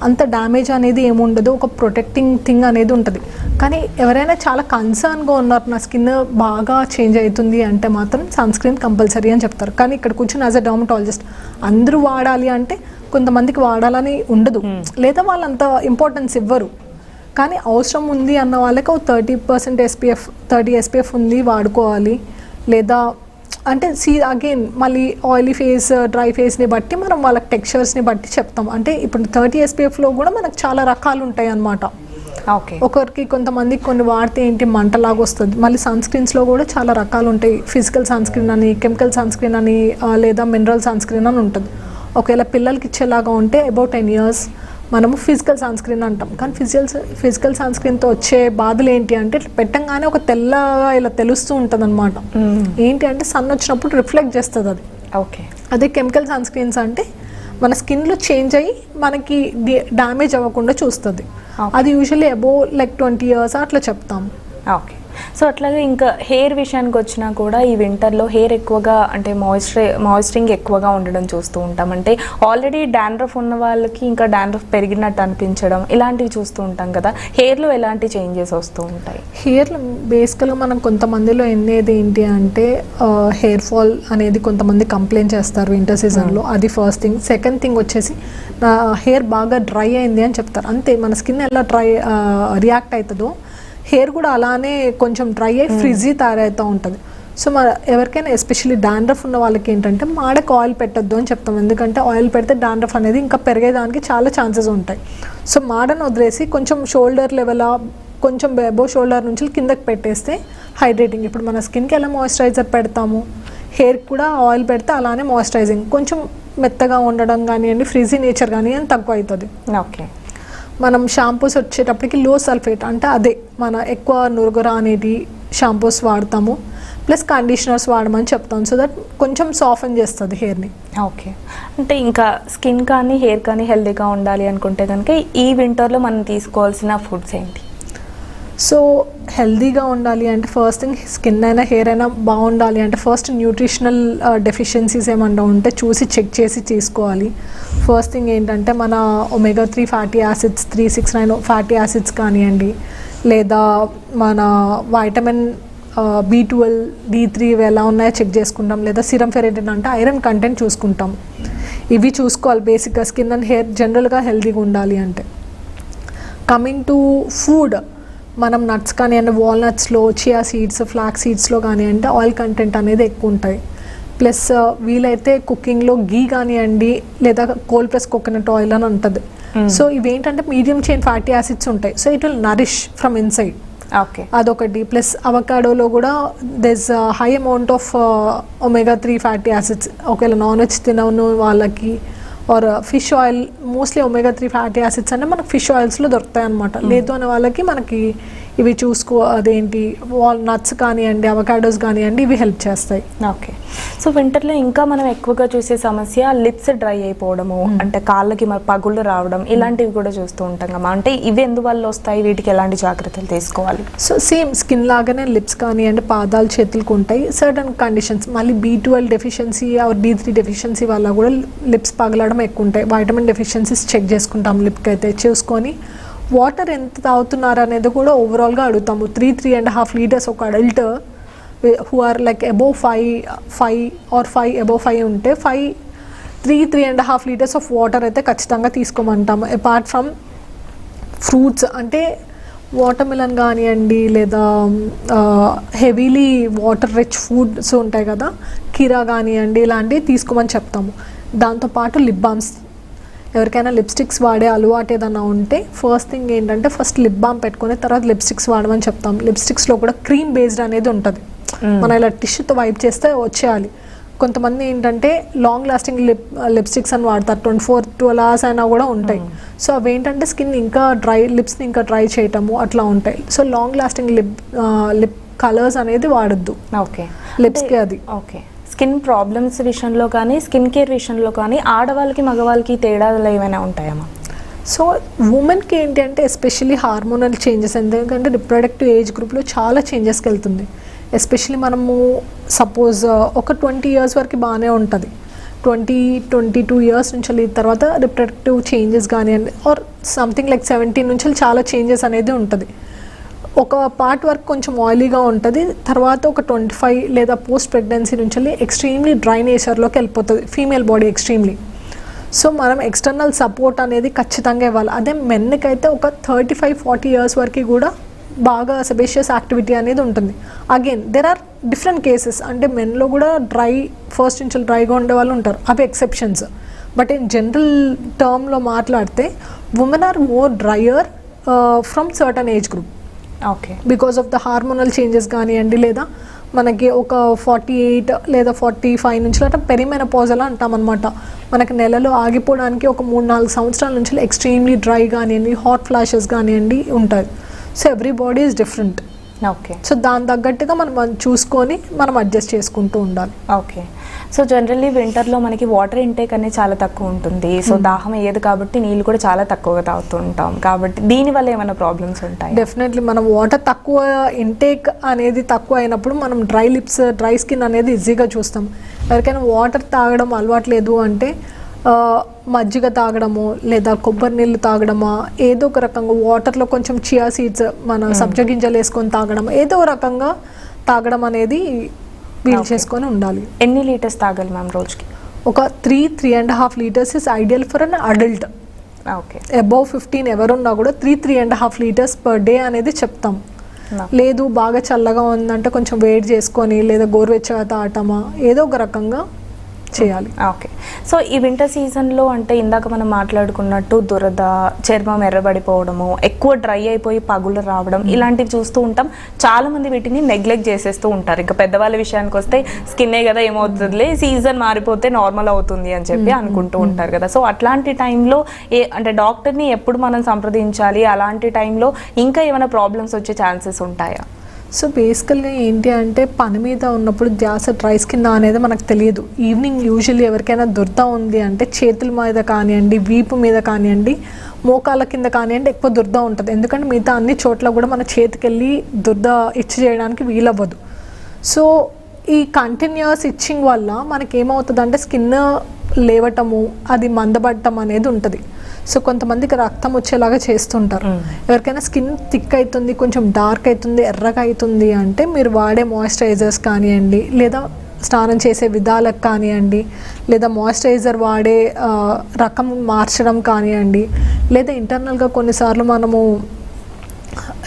అంత డ్యామేజ్ అనేది ఏముండదు ఒక ప్రొటెక్టింగ్ థింగ్ అనేది ఉంటుంది. కానీ ఎవరైనా చాలా కన్సర్న్గా ఉన్నారు. నా స్కిన్ బాగా చేంజ్ అవుతుంది అంటే మాత్రం సన్ స్క్రీన్ కంపల్సరీ అని చెప్తారు. కానీ ఇక్కడ కూర్చొని యాజ్ అ డర్మటాలజిస్ట్ అందరూ వాడాలి అంటే కొంతమందికి వాడాలని ఉండదు. లేదా వాళ్ళంత ఇంపార్టెన్స్ ఇవ్వరు. కానీ అవసరం ఉంది అన్న వాళ్ళకి ఒక thirty percent SPF thirty SPF ఉంది వాడుకోవాలి. లేదా అంటే సీ అగైన్ మళ్ళీ ఆయిలీ ఫేస్ డ్రై ఫేస్ని బట్టి మనం వాళ్ళకి టెక్స్చర్స్ని బట్టి చెప్తాం. అంటే ఇప్పుడు థర్టీ ఎస్పీఎఫ్లో కూడా మనకు చాలా రకాలు ఉంటాయి అన్నమాట ఓకే. ఒకరికి కొంతమందికి కొన్ని వాడితే ఏంటి మంటలాగా వస్తుంది. మళ్ళీ సన్ స్క్రీన్స్లో కూడా చాలా రకాలు ఉంటాయి. ఫిజికల్ సన్ స్క్రీన్ అని కెమికల్ సన్ స్క్రీన్ అని ఆ, లేదా మినరల్ సన్ స్క్రీన్ అని ఉంటుంది. ఒకవేళ పిల్లలకి ఇచ్చేలాగా ఉంటే అబౌట్ టెన్ ఇయర్స్ మనము ఫిజికల్ సన్ స్క్రీన్ అంటాం. కానీ ఫిజికల్ ఫిజికల్ సన్ స్క్రీన్తో వచ్చే బాధలు ఏంటి అంటే ఇట్లా పెట్టంగానే ఒక తెల్లగా ఇలా తెలుస్తూ ఉంటుంది అనమాట ఏంటి అంటే సన్ వచ్చినప్పుడు రిఫ్లెక్ట్ చేస్తుంది అది. ఓకే. అదే కెమికల్ సన్ స్క్రీన్స్ అంటే మన స్కిన్లో చేంజ్ అయ్యి మనకి డ్యామేజ్ అవ్వకుండా చూస్తుంది. అది usually above like twenty years అట్లా చెప్తాం. ఓకే. సో అట్లాగే ఇంకా హెయిర్ విషయానికి వచ్చినా కూడా ఈ వింటర్లో హెయిర్ ఎక్కువగా అంటే మాయిశ్చరై మాయిశ్చరింగ్ ఎక్కువగా ఉండడం చూస్తూ ఉంటాం. అంటే ఆల్రెడీ డాండ్రఫ్ ఉన్న వాళ్ళకి ఇంకా డాండ్రఫ్ పెరిగినట్టు అనిపించడం ఇలాంటివి చూస్తూ ఉంటాం కదా. హెయిర్లో ఎలాంటి చేంజెస్ వస్తూ ఉంటాయి? హెయిర్ బేసికల్గా మనం కొంతమందిలో ఎన్నేది ఏంటి అంటే హెయిర్ ఫాల్ అనేది కొంతమంది కంప్లైంట్ చేస్తారు వింటర్ సీజన్లో. అది ఫస్ట్ థింగ్. సెకండ్ థింగ్ వచ్చేసి నా హెయిర్ బాగా డ్రై అయింది అని చెప్తారు. అంతే మన స్కిన్ ఎలా డ్రై రియాక్ట్ అవుతుందో హెయిర్ కూడా అలానే కొంచెం డ్రై అయ్యి ఫ్రిజీ తయారవుతూ ఉంటుంది. సో మన ఎవరికైనా ఎస్పెషల్లీ డాండ్రఫ్ ఉన్న వాళ్ళకి ఏంటంటే మాడకు ఆయిల్ పెట్టొద్దు అని చెప్తాం. ఎందుకంటే ఆయిల్ పెడితే డాండ్రఫ్ అనేది ఇంకా పెరిగేదానికి చాలా ఛాన్సెస్ ఉంటాయి. సో మాడను వదిలేసి కొంచెం షోల్డర్ లెవెల్ కొంచెం బెబో షోల్డర్ నుంచి కిందకి పెట్టేస్తే హైడ్రేటింగ్. ఇప్పుడు మన స్కిన్కి ఎలా మాయిశ్చరైజర్ పెడతాము? హెయిర్ కూడా ఆయిల్ పెడితే అలానే మాయిశ్చరైజింగ్. కొంచెం మెత్తగా ఉండడం కానివ్వండి ఫ్రిజీ నేచర్ కానివ్వండి తక్కువ అవుతుంది ఓకే. మనం షాంపూస్ వచ్చేటప్పటికి లో సల్ఫేట్ అంటే అదే మన ఎక్కువ నురుగుర అనేది షాంపూస్ వాడతాము. ప్లస్ కండిషనర్స్ వాడమని చెప్తాం. సో దట్ కొంచెం సాఫ్ట్ చేస్తుంది హెయిర్ని ఓకే అంటే ఇంకా స్కిన్ కానీ హెయిర్ కానీ హెల్దీగా ఉండాలి అనుకుంటే కనుక ఈ వింటర్లో మనం తీసుకోవాల్సిన ఫుడ్స్ ఏంటి? సో హెల్దీగా ఉండాలి అంటే ఫస్ట్ థింగ్ స్కిన్ అయినా హెయిర్ అయినా బాగుండాలి అంటే ఫస్ట్ న్యూట్రిషనల్ డెఫిషియన్సీస్ ఏమన్నా ఉంటే చూసి చెక్ చేసి తీసుకోవాలి. ఫస్ట్ థింగ్ ఏంటంటే మన omega three fatty acids three six nine fatty acids కానివ్వండి లేదా మన vitamin B twelve D three ఇవి ఎలా ఉన్నాయో చెక్ చేసుకుంటాం లేదా సిరం ఫెరెటిన్ అంటే ఐరన్ కంటెంట్ చూసుకుంటాం. ఇవి చూసుకోవాలి బేసిక్గా స్కిన్ అండ్ హెయిర్ జనరల్గా హెల్తీగా ఉండాలి అంటే. కమింగ్ టు ఫుడ్ మనం నట్స్ కానివ్వండి వాల్నట్స్లో చియా సీడ్స్ ఫ్లాక్ సీడ్స్లో కానివ్వండి ఆయిల్ కంటెంట్ అనేది ఎక్కువ ఉంటాయి. ప్లస్ వీలైతే కుకింగ్లో గీ కానివ్వండి లేదా కోల్డ్ ప్రెస్ కోకోనట్ ఆయిల్ అని ఉంటుంది. సో ఇవేంటంటే మీడియం చైన్ ఫ్యాటీ యాసిడ్స్ ఉంటాయి. So it will nourish from inside okay అదొకటి. ప్లస్ అవకాడోలో కూడా there's high amount of omega three fatty acids ఒకవేళ నాన్ వెజ్ తినను వాళ్ళకి or fish oil mostly omega three fatty acids అంటే మనకి ఫిష్ ఆయిల్స్లో దొరుకుతాయి అనమాట లేదు అనే వాళ్ళకి మనకి ఇవి చూసుకో అదేంటి వాల్ నట్స్ కానివ్వండి అవకాడోస్ కానివ్వండి ఇవి హెల్ప్ చేస్తాయి. ఓకే. సో వింటర్లో ఇంకా మనం ఎక్కువగా చూసే సమస్య లిప్స్ డ్రై అయిపోవడము అంటే కాళ్ళకి మరి పగుళ్ళు రావడం ఇలాంటివి కూడా చూస్తూ ఉంటాం కదా. అంటే ఇవి ఎందువల్ల వస్తాయి? వీటికి ఎలాంటి జాగ్రత్తలు తీసుకోవాలి? సో సేమ్ స్కిన్ లాగానే లిప్స్ కానివ్వండి పాదాలు చేతులకు ఉంటాయి సర్టన్ కండిషన్స్ మళ్ళీ B twelve deficiency or D three deficiency వల్ల కూడా లిప్స్ పగలడం ఎక్కువ ఉంటాయి. వైటమిన్ డెఫిషియన్సీస్ చెక్ చేసుకుంటాం లిప్కి అయితే. చూసుకొని వాటర్ ఎంత తాగుతున్నారు అనేది కూడా ఓవరాల్గా అడుగుతాము. Three three and half litres ఒక adult who are like above five five or five above five ఉంటే five three three and half litres of water అయితే ఖచ్చితంగా తీసుకోమంటాము. అపార్ట్ ఫ్రమ్ ఫ్రూట్స్ అంటే వాటర్ మిలన్ కానివ్వండి లేదా హెవీలీ వాటర్ రిచ్ ఫుడ్స్ ఉంటాయి కదా కీరా కానివ్వండి ఇలాంటివి తీసుకోమని చెప్తాము. దాంతోపాటు లిప్ బామ్స్ ఎవరికైనా లిప్స్టిక్స్ వాడే అలవాటు ఏదైనా ఉంటే ఫస్ట్ థింగ్ ఏంటంటే ఫస్ట్ లిప్ బామ్ పెట్టుకొని తర్వాత లిప్స్టిక్స్ వాడమని చెప్తాం. లిప్స్టిక్స్లో కూడా క్రీమ్ బేస్డ్ అనేది ఉంటుంది. మనం ఇలా టిష్యూతో వైప్ చేస్తే వచ్చేయాలి. కొంతమంది ఏంటంటే లాంగ్ లాస్టింగ్ లిప్ లిప్స్టిక్స్ అని వాడతారు. ట్వంటీ ఫోర్ ట్వెల్వ్ అవర్స్ అయినా కూడా ఉంటాయి. సో అవి ఏంటంటే స్కిన్ ఇంకా డ్రై లిప్స్ని ఇంకా డ్రై చేయటము అట్లా ఉంటాయి. So long lasting lip lip colours అనేది వాడద్దు. ఓకే. లిప్స్కి అది. ఓకే. స్కిన్ ప్రాబ్లమ్స్ విషయంలో కానీ స్కిన్ కేర్ విషయంలో కానీ ఆడవాళ్ళకి మగవాళ్ళకి తేడాలు ఏమైనా ఉంటాయమ్మా సో ఉమెన్కి ఏంటి అంటే ఎస్పెషల్లీ హార్మోనల్ చేంజెస్ ఎందుకంటే రిప్రొడక్టివ్ ఏజ్ గ్రూప్లో చాలా చేంజెస్కి వెళ్తుంది. ఎస్పెషల్లీ మనము సపోజ్ uh, ఒక ట్వంటీ ఇయర్స్ వరకు బాగానే ఉంటుంది. ట్వంటీ ట్వంటీ టూ ఇయర్స్ నుంచి తర్వాత రిప్రొడక్టివ్ చేంజెస్ కానివ్వండి ఆర్ సంథింగ్ లైక్ సెవెంటీన్ నుంచి చాలా చేంజెస్ అనేది ఉంటుంది. ఒక పార్ట్ వరకు కొంచెం ఆయిలీగా ఉంటుంది. తర్వాత ఒక ట్వంటీ ఫైవ్ లేదా పోస్ట్ ప్రెగ్నెన్సీ నుంచి వెళ్ళి ఎక్స్ట్రీమ్లీ డ్రై నేచర్లోకి వెళ్ళిపోతుంది. ఫీమేల్ బాడీ ఎక్స్ట్రీమ్లీ సో మనం ఎక్స్టర్నల్ సపోర్ట్ అనేది ఖచ్చితంగా ఇవ్వాలి. అదే మెన్కి అయితే ఒక థర్టీ ఫైవ్ ఫార్టీ ఇయర్స్ వరకు కూడా బాగా సెబేషియస్ యాక్టివిటీ అనేది ఉంటుంది. Again there are different cases అంటే మెన్లో కూడా డ్రై ఫస్ట్ నుంచి డ్రైగా ఉండే వాళ్ళు ఉంటారు. అవి ఎక్సెప్షన్స్ బట్ ఇన్ జనరల్ టర్మ్లో మాట్లాడితే women are more dryer from certain age group okay because of the hormonal changes కానివ్వండి లేదా మనకి ఒక ఫార్టీ ఎయిట్ లేదా ఫార్టీ ఫైవ్ నుంచి అంటే పెరిమెనపోజల్ అంటాం అనమాట మనకి నెలలో ఆగిపోవడానికి ఒక మూడు నాలుగు సంవత్సరాల నుంచి ఎక్స్ట్రీమ్లీ డ్రై కానివ్వండి హాట్ ఫ్లాషెస్ కానివ్వండి ఉంటుంది so every body is different okay so దాని తగ్గట్టుగా మనం చూసుకొని మనం అడ్జస్ట్ చేసుకుంటూ ఉండాలి. ఓకే సో జనరల్లీ వింటర్లో మనకి వాటర్ ఇంటేక్ అనేది చాలా తక్కువ ఉంటుంది. సో దాహం అయ్యేది కాబట్టి నీళ్ళు కూడా చాలా తక్కువగా తాగుతూ ఉంటాం. కాబట్టి దీనివల్ల ఏమైనా ప్రాబ్లమ్స్ ఉంటాయి? డెఫినెట్లీ మనం వాటర్ తక్కువ ఇంటేక్ అనేది తక్కువ అయినప్పుడు మనం డ్రై లిప్స్ డ్రై స్కిన్ అనేది ఈజీగా చూస్తాం. ఎవరికైనా వాటర్ తాగడం అలవాట్లేదు అంటే మజ్జిగ తాగడము లేదా కొబ్బరి నీళ్ళు తాగడమా ఏదో ఒక రకంగా వాటర్లో కొంచెం చియా సీడ్స్ మన సబ్జ గింజలు వేసుకొని తాగడం ఏదో రకంగా తాగడం అనేది వీలు. చేసుకొని ఉండాలి. ఎన్ని లీటర్స్ తాగాలి మ్యామ్ రోజుకి? ఒక three three and half litres is ideal for an adult okay above fifteen ఎవరున్నా కూడా three three and half litres per day అనేది చెప్తాం. లేదు బాగా చల్లగా ఉందంటే కొంచెం వేడి చేసుకొని లేదా గోరువెచ్చగా తాగటమా ఏదో ఒక రకంగా చేయాలి. ఓకే సో ఈ వింటర్ సీజన్లో అంటే ఇందాక మనం మాట్లాడుకున్నట్టు దురద చర్మం ఎర్రబడిపోవడము ఎక్కువ డ్రై అయిపోయి పగులు రావడం ఇలాంటివి చూస్తూ ఉంటాం. చాలా మంది వీటిని నెగ్లెక్ట్ చేసేస్తూ ఉంటారు. ఇంకా పెద్దవాళ్ళ విషయానికి వస్తే స్కిన్నే కదా ఏమవుతుందిలే సీజన్ మారిపోతే నార్మల్ అవుతుంది అని చెప్పి అనుకుంటూ ఉంటారు కదా. సో అట్లాంటి టైంలో ఏ అంటే డాక్టర్ని ఎప్పుడు మనం సంప్రదించాలి? అలాంటి టైంలో ఇంకా ఏమైనా ప్రాబ్లమ్స్ వచ్చే ఛాన్సెస్ ఉంటాయా? సో బేసికల్గా ఏంటి అంటే పని మీద ఉన్నప్పుడు గ్యాస్ డ్రై స్కిన్ అనేది మనకు తెలియదు. ఈవినింగ్ యూజువల్లీ ఎవరికైనా దురద ఉంది అంటే చేతుల మీద కానివ్వండి వీపు మీద కానివ్వండి మోకాల కింద కానివ్వండి ఎక్కువ దురద ఉంటుంది. ఎందుకంటే మిగతా అన్ని చోట్ల కూడా మన చేతికెళ్ళి దురద ఇచ్చి చేయడానికి వీలవ్వదు. సో ఈ కంటిన్యూస్ ఇచ్చింగ్ వల్ల మనకి ఏమవుతుంది అంటే స్కిన్ లేవటము అది మందబడటం అనేది ఉంటుంది. సో కొంతమందికి రక్తం వచ్చేలాగా చేస్తుంటారు. ఎవరికైనా స్కిన్ థిక్ అవుతుంది కొంచెం డార్క్ అవుతుంది ఎర్రగా అవుతుంది అంటే మీరు వాడే మాయిశ్చరైజర్స్ కానివ్వండి లేదా స్నానం చేసే విధాలకు కానివ్వండి లేదా మాయిశ్చరైజర్ వాడే రకం మార్చడం కానివ్వండి లేదా ఇంటర్నల్గా కొన్నిసార్లు మనము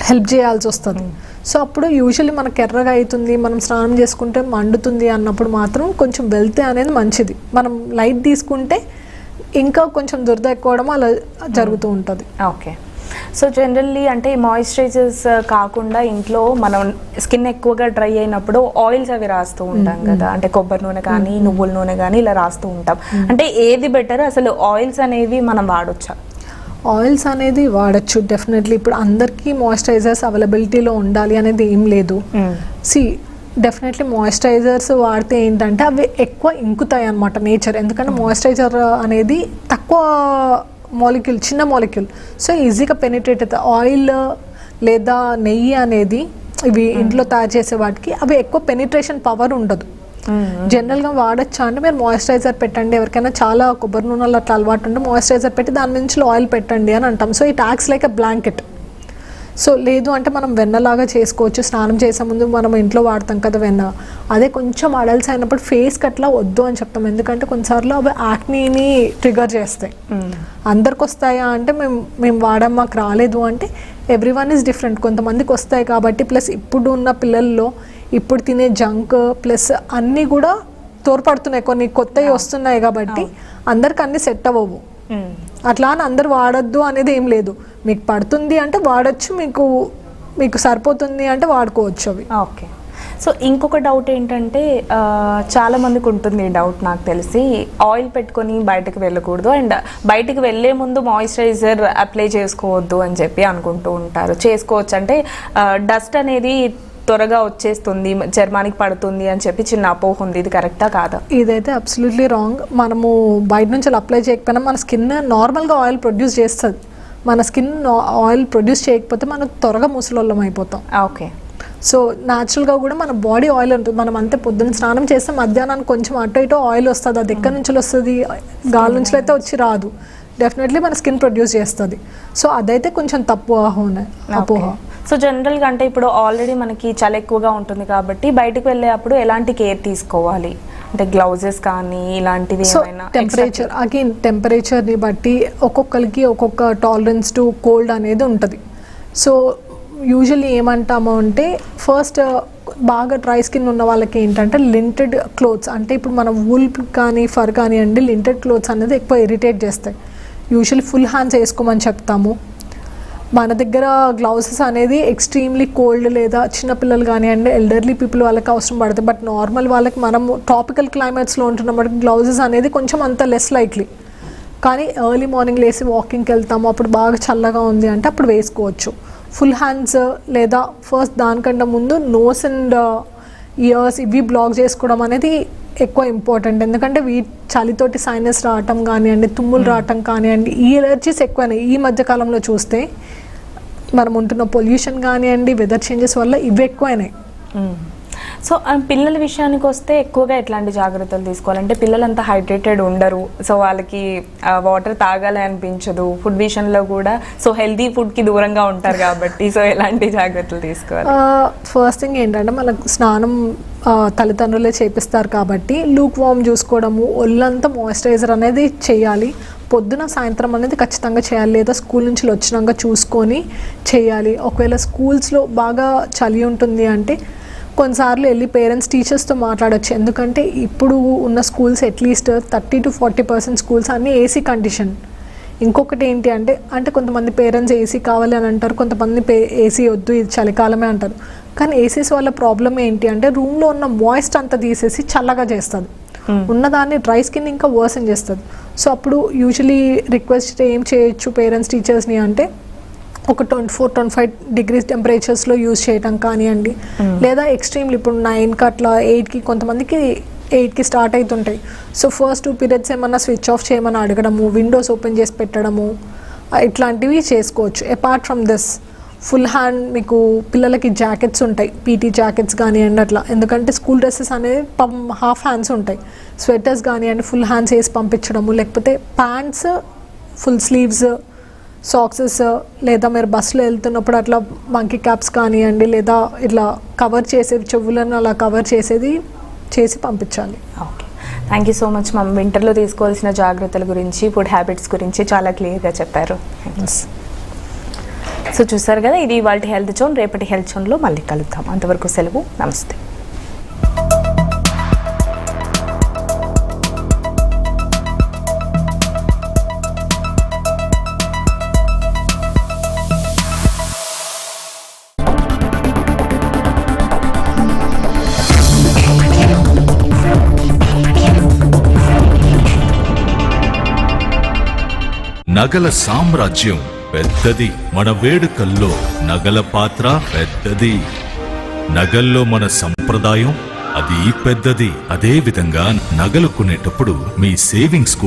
హెల్ప్ చేయాల్సి వస్తుంది. సో అప్పుడు యూజువల్లీ మనకు ఎర్రగా అవుతుంది మనం స్నానం చేసుకుంటే మండుతుంది అన్నప్పుడు మాత్రం కొంచెం వెళ్తే అనేది మంచిది. మనం లైట్ తీసుకుంటే ఇంకా కొంచెం దురద ఎక్కువడం అలా జరుగుతూ ఉంటుంది. ఓకే. సో జనరల్లీ అంటే మాయిశ్చరైజర్స్ కాకుండా ఇంట్లో మనం స్కిన్ ఎక్కువగా డ్రై అయినప్పుడు ఆయిల్స్ అవి రాస్తూ ఉంటాం కదా. అంటే కొబ్బరి నూనె కానీ నువ్వుల నూనె కానీ ఇలా రాస్తూ ఉంటాం. అంటే ఏది బెటర్ అసలు ఆయిల్స్ అనేవి మనం వాడొచ్చా? ఆయిల్స్ అనేది వాడచ్చు డెఫినెట్లీ ఇప్పుడు అందరికీ మాయిశ్చరైజర్స్ అవైలబిలిటీలో ఉండాలి అనేది ఏం లేదు. సి డెఫినెట్లీ మాయిశ్చరైజర్స్ వాడితే ఏంటంటే అవి ఎక్కువ ఇంకుతాయి అనమాట నేచర్ ఎందుకంటే మాయిశ్చరైజర్ అనేది తక్కువ మాలిక్యూల్ చిన్న మాలిక్యూల్ సో ఈజీగా పెనిట్రేట్ అవుతాయి ఆయిల్ లేదా నెయ్యి అనేది ఇవి ఇంట్లో తయారు చేసే వాటికి అవి ఎక్కువ పెనిట్రేషన్ పవర్ ఉండదు. జనరల్గా వాడచ్చా అంటే మీరు మాయిశ్చరైజర్ పెట్టండి. ఎవరికైనా చాలా కొబ్బరి నూనెలు అట్లా అలవాటు ఉంటే మాయిశ్చరైజర్ పెట్టి దాని నుంచి ఆయిల్ పెట్టండి అని అంటాం. So it acts like a blanket so లేదు అంటే మనం వెన్నలాగా చేసుకోవచ్చు. స్నానం చేసే ముందు మనం ఇంట్లో వాడతాం కదా వెన్న. అదే కొంచెం అడల్స్ అయినప్పుడు ఫేస్కి అట్లా వద్దు అని చెప్తాం. ఎందుకంటే కొన్నిసార్లు అవి యాక్నీని ట్రిగర్ చేస్తాయి. అందరికి వస్తాయా అంటే మేము మేము వాడాం మాకు రాలేదు అంటే ఎవ్రీ వన్ ఇస్ డిఫరెంట్ కొంతమందికి వస్తాయి కాబట్టి ప్లస్ ఇప్పుడు ఉన్న పిల్లల్లో ఇప్పుడు తినే జంక్ ప్లస్ అన్నీ కూడా తోడ్పడుతున్నాయి. కొన్ని కొత్తవి వస్తున్నాయి కాబట్టి అందరికి అన్ని సెట్ అవ్వవు. అట్లా అని అందరు వాడొద్దు అనేది ఏం లేదు. మీకు పడుతుంది అంటే వాడచ్చు మీకు మీకు సరిపోతుంది అంటే వాడుకోవచ్చు అవి. ఓకే. సో ఇంకొక డౌట్ ఏంటంటే చాలామందికి చాలా మందికి ఉంటుంది ఈ డౌట్ నాకు తెలిసి. ఆయిల్ పెట్టుకొని బయటకు వెళ్ళకూడదు అండ్ బయటకు వెళ్ళే ముందు మాయిశ్చరైజర్ అప్లై చేసుకోవద్దు అని చెప్పి అనుకుంటూ ఉంటారు. చేసుకోవచ్చు అంటే డస్ట్ అనేది త్వరగా వచ్చేస్తుంది చర్మానికి పడుతుంది అని చెప్పి చిన్న అపోహ ఉంది. ఇది కరెక్టా కాదా? ఇదైతే అబ్సల్యూట్లీ రాంగ్ మనము బయట నుంచి అప్లై చేయకపోయినా మన స్కిన్ నార్మల్గా ఆయిల్ ప్రొడ్యూస్ చేస్తుంది. మన స్కిన్ ఆయిల్ ప్రొడ్యూస్ చేయకపోతే మనం త్వరగా ముసలోళ్ళం అయిపోతాం. ఓకే. సో న్యాచురల్గా కూడా మన బాడీ ఆయిల్ ఉంటుంది. మనం అంతే పొద్దున్న స్నానం చేస్తే మధ్యాహ్నానికి కొంచెం అటు ఇటు ఆయిల్ వస్తుంది. అది ఎక్కడి నుంచి వస్తుంది? గాలి నుంచి అయితే వచ్చి రాదు. డెఫినెట్లీ మన స్కిన్ ప్రొడ్యూస్ చేస్తుంది. సో అదైతే కొంచెం తప్పు అపోహ అపోహ. సో జనరల్గా అంటే ఇప్పుడు ఆల్రెడీ మనకి చలి ఎక్కువగా ఉంటుంది కాబట్టి బయటకు వెళ్ళేటప్పుడు ఎలాంటి కేర్ తీసుకోవాలి? అంటే గ్లౌజెస్ కానీ ఇలాంటివి టెంపరేచర్ అగైన్ టెంపరేచర్ని బట్టి ఒక్కొక్కరికి ఒక్కొక్క టాలరెన్స్ టు కోల్డ్ అనేది ఉంటుంది. సో యూజువల్లీ ఏమంటాము అంటే ఫస్ట్ బాగా డ్రై స్కిన్ ఉన్న వాళ్ళకి ఏంటంటే లింటెడ్ క్లోత్స్ అంటే ఇప్పుడు మనం వూల్ కానీ ఫర్ కానివ్వండి లింటెడ్ క్లోత్స్ అనేది ఎక్కువ ఇరిటేట్ చేస్తాయి. యూజువల్లీ ఫుల్ హ్యాండ్స్ వేసుకోమని చెప్తాము. మన దగ్గర గ్లౌసెస్ అనేది ఎక్స్ట్రీమ్లీ కోల్డ్ లేదా చిన్నపిల్లలు కానివ్వండి ఎల్డర్లీ పీపుల్ వాళ్ళకి అవసరం పడుతుంది బట్ నార్మల్ వాళ్ళకి మనం ట్రాపికల్ క్లైమేట్స్లో ఉంటున్నాం బట్ గ్లౌజెస్ అనేది కొంచెం అంత లెస్ లైక్లీ కానీ ఎర్లీ మార్నింగ్ లేసి వాకింగ్కి వెళ్తాము అప్పుడు బాగా చల్లగా ఉంది అంటే అప్పుడు వేసుకోవచ్చు. ఫుల్ హ్యాండ్స్ లేదా ఫస్ట్ దానికంటే ముందు నోస్ అండ్ ఇయర్స్ ఇవి బ్లాక్ చేసుకోవడం అనేది ఎక్కువ ఇంపార్టెంట్ ఎందుకంటే వీ చలితోటి సైనస్ రావటం కానివ్వండి తుమ్ములు రావటం కానివ్వండి ఈ ఎలర్జీస్ ఎక్కువైనాయి. ఈ మధ్య కాలంలో చూస్తే మనం ఉంటున్న పొల్యూషన్ కానివ్వండి వెదర్ చేంజెస్ వల్ల ఇవి ఎక్కువైనాయి. సో పిల్లల విషయానికి వస్తే ఎక్కువగా ఎట్లాంటి జాగ్రత్తలు తీసుకోవాలంటే పిల్లలంతా హైడ్రేటెడ్ ఉండరు. సో వాళ్ళకి వాటర్ తాగాలి అనిపించదు. ఫుడ్ విషయంలో కూడా సో హెల్దీ ఫుడ్కి దూరంగా ఉంటారు కాబట్టి సో ఎలాంటి జాగ్రత్తలు తీసుకోవాలి? ఫస్ట్ థింగ్ ఏంటంటే మనకు స్నానం తల్లిదండ్రులే చేపిస్తారు కాబట్టి లూక్ వామ్ చూసుకోవడము ఒళ్ళంతా మాయిశ్చరైజర్ అనేది చేయాలి. పొద్దున సాయంత్రం అనేది ఖచ్చితంగా చేయాలి. లేదా స్కూల్ నుంచి వచ్చినాక చూసుకొని చేయాలి. ఒకవేళ స్కూల్స్లో బాగా చలి ఉంటుంది అంటే కొన్నిసార్లు వెళ్ళి పేరెంట్స్ టీచర్స్తో మాట్లాడొచ్చు. ఎందుకంటే ఇప్పుడు ఉన్న schools at least thirty to forty percent schools అన్నీ ఏసీ కండిషన్ ఇంకొకటి ఏంటి అంటే అంటే కొంతమంది పేరెంట్స్ ఏసీ కావాలి అని అంటారు కొంతమంది పే ఏసీ వద్దు ఇది చలికాలమే అంటారు. కానీ ఏసీస్ వల్ల ప్రాబ్లం ఏంటి అంటే రూమ్లో ఉన్న మాయిస్ట్ అంతా తీసేసి చల్లగా చేస్తుంది. ఉన్నదాన్ని డ్రై స్కిన్ ఇంకా వర్సన్ చేస్తుంది. సో అప్పుడు యూజువలీ రిక్వెస్ట్ ఏం చేయొచ్చు పేరెంట్స్ టీచర్స్ని అంటే ఒక twenty four twenty five degrees టెంపరేచర్స్లో use చేయటం కానివ్వండి. లేదా ఎక్స్ట్రీమ్లీ ఇప్పుడు నైన్కి అట్లా ఎయిట్కి కొంతమందికి ఎయిట్కి స్టార్ట్ అవుతుంటాయి సో ఫస్ట్ టూ పీరియడ్స్ ఏమన్నా స్విచ్ ఆఫ్ చేయమని అడగడము విండోస్ ఓపెన్ చేసి పెట్టడము ఇట్లాంటివి చేసుకోవచ్చు. Apart from this full hand మీకు పిల్లలకి జాకెట్స్ ఉంటాయి. పీటీ జాకెట్స్ కానివ్వండి అట్లా. ఎందుకంటే స్కూల్ డ్రెస్సెస్ అనేవి పం హాఫ్ హ్యాండ్స్ ఉంటాయి. స్వెటర్స్ కానివ్వండి ఫుల్ హ్యాండ్స్ వేసి పంపించడము. లేకపోతే ప్యాంట్స్ ఫుల్ స్లీవ్స్ సాక్సెస్ లేదా మీరు బస్సులో వెళ్తున్నప్పుడు అట్లా మంకీ క్యాప్స్ కానివ్వండి లేదా ఇట్లా కవర్ చేసేది చెవులను అలా కవర్ చేసేది చేసి పంపించాలి. Okay thank you so much మనం వింటర్లో తీసుకోవాల్సిన జాగ్రత్తల గురించి ఫుడ్ హ్యాబిట్స్ గురించి చాలా క్లియర్గా చెప్పారు. సో చూసారు కదా ఇది వాళ్ళ హెల్త్ జోన్ రేపటి హెల్త్ జోన్లో మళ్ళీ కలుద్దాం. అంతవరకు సెలవు. నమస్తే. నగల సామ్రాజ్యం పెద్దది. మన వేడుకల్లో నగల పాత్ర పెద్దది. నగల్లో మన సంప్రదాయం అది పెద్దది. అదే విధంగా నగలు కొనేటప్పుడు మీ సేవింగ్స్ కూడా